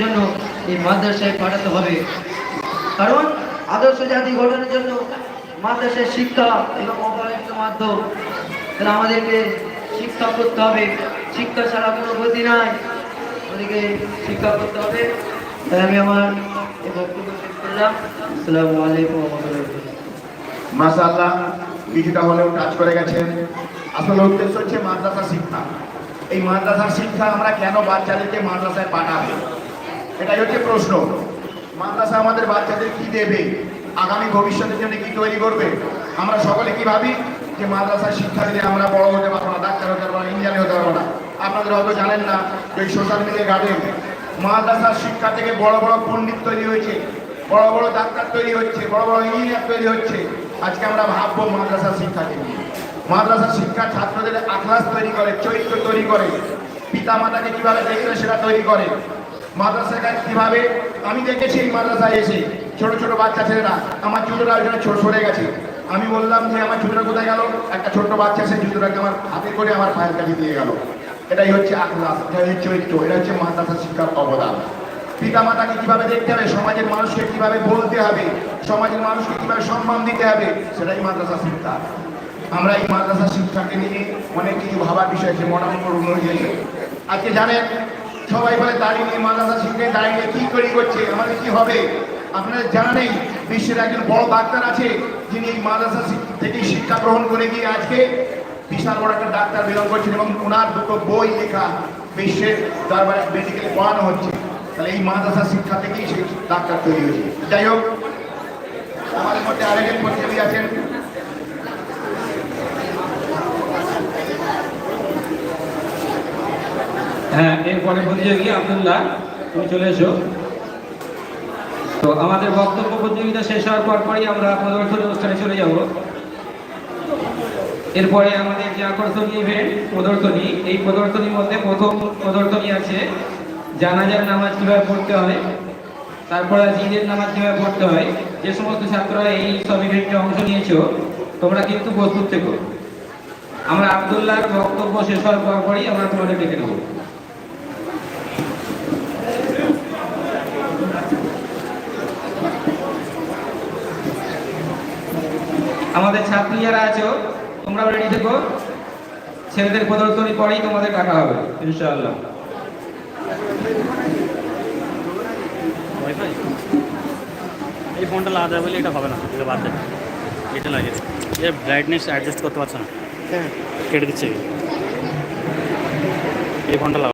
জন্য মাদ্রাসায় পাঠাতে হবে। কারণ আদর্শ জাতি গঠনের জন্য মাদ্রাসায় শিক্ষা এবং অবহেলিত মাধ্যম, তাহলে আমাদেরকে শিক্ষা করতে হবে। শিক্ষা ছাড়া কোনো গতি নাই। আমাদেরকে শিক্ষা করতে হবে। তাই আমি আমার এই বক্তব্য শেষ করলাম। আসসালামু আলাইকুম রহমতুল্লাহ। কিছুটা হলেও টাচ করে গেছেন। আসলে উদ্দেশ্য হচ্ছে মাদ্রাসা শিক্ষা। এই মাদ্রাসার শিক্ষা আমরা কেন বাচ্চাদেরকে মাদ্রাসায় পাঠাবো? এটাই হচ্ছে প্রশ্ন। মাদ্রাসা আমাদের বাচ্চাদের কি দেবে? আগামী ভবিষ্যতের জন্য কি তৈরি করবে? আমরা সকলে কি ভাবি যে মাদ্রাসার শিক্ষা দিলে আমরা বড় হতে পারব না ডাক্তার হতে পারব না ইঞ্জিনিয়ার হতে পারব না আপনাদের হয়তো জানেন না যে সোশ্যাল মিডিয়া গার্ডেন মাদ্রাসার শিক্ষা থেকে বড় বড় পণ্ডিত তৈরি হয়েছে, বড় বড় ডাক্তার তৈরি হচ্ছে, বড় বড় ইঞ্জিনিয়ার তৈরি হচ্ছে। আজকে আমরা ভাববো মাদ্রাসা শিক্ষাকে নিয়ে? মাদ্রাসা শিক্ষা ছাত্রদের আখলাস তৈরি করে, চরিত্র তৈরি করে। পিতা মাতাকে কীভাবে দেখবে সেটা তৈরি করে? মাদ্রাসায় কাজ কীভাবে? আমি দেখেছি এই মাদ্রাসায় এসে ছোট ছোট বাচ্চা ছেলেরা, আমার জুতোটা ওইখানে সরে গেছে। আমি বললাম যে আমার জুতোটা কোথায় গেল? একটা ছোট্ট বাচ্চা সেই জুতোটাকে আমার হাতে করে আমার পায়ের কাছে দিয়ে গেল। এটাই হচ্ছে আখলাস, এটাই হচ্ছে চরিত্র এটা হচ্ছে মাদ্রাসা শিক্ষার অবদান। পিতা মাতাকে কীভাবে দেখতে হবে, সমাজের মানুষকে কীভাবে বলতে হবে, সমাজের মানুষকে কীভাবে সম্মান দিতে হবে, সেটাই মাদ্রাসা শিক্ষা। আমরা এই মাদ্রাসা শিক্ষাকে নিয়ে অনেক কিছু ভাবার বিষয় আছে উন্নয়ন হয়েছে আজকে জানেন, সবাই বলে দাঁড়িয়ে নিয়ে মাদ্রাসা শিক্ষায় দাঁড়িয়ে কি তৈরি করছে, আমাদের কি হবে? আপনাদের জানা নেই, বিশ্বের একজন বড় ডাক্তার আছে, যিনি এই মাদ্রাসা থেকে শিক্ষা গ্রহণ করে গিয়ে আজকে বিশাল বড় একটা ডাক্তার বিলং করছেন এবং ওনার দুটো বই লেখা বিশ্বের দরবারে মেডিকেলে পড়ানো হচ্ছে। তাহলে এই মাদ্রাসা শিক্ষা থেকেই সেই ডাক্তার তৈরি হয়েছে। যাই হোক, আমাদের মধ্যে আরেকজন প্রতিযোগী আছেন। হ্যাঁ এরপরে প্রতিযোগী আবদুল্লাহ, তুমি চলে এসো। তো আমাদের বক্তব্য প্রতিযোগিতা শেষ হওয়ার পর পরই আমরা প্রদর্শনী অনুষ্ঠানে চলে যাব। এরপরে আমাদের যে আকর্ষণীয় ইভেন্ট প্রদর্শনী, এই প্রদর্শনীর মধ্যে প্রথম প্রদর্শনী আছে, জানাজার নামাজ কীভাবে পড়তে হয়, তারপরে জিদের নামাজ কীভাবে পড়তে হয়, যে সমস্ত ছাত্ররা এই সব ইভেন্টে অংশ নিয়েছো, তোমরা কিন্তু প্রস্তুত থেকো। আমরা আব্দুল্লাহর বক্তব্য শেষ হওয়ার পর পরই আমরা তোমাদের ডেকে নেব। আমাদের ছাত্রী যারা আছো তোমরাও রেডি থেকো? ছেলেদের প্রদর্শনী পরেই তোমাদের টাকা হবে ইনশাআল্লাহ। এই ফোনটা লাগাতে বলে এটা হবে না এটা বাদ দেয় এটা লাগে এ এর ব্রাইটনেস অ্যাডজাস্ট করতে পারছ না? কেটে দিচ্ছে। এই ফোনটা লাগা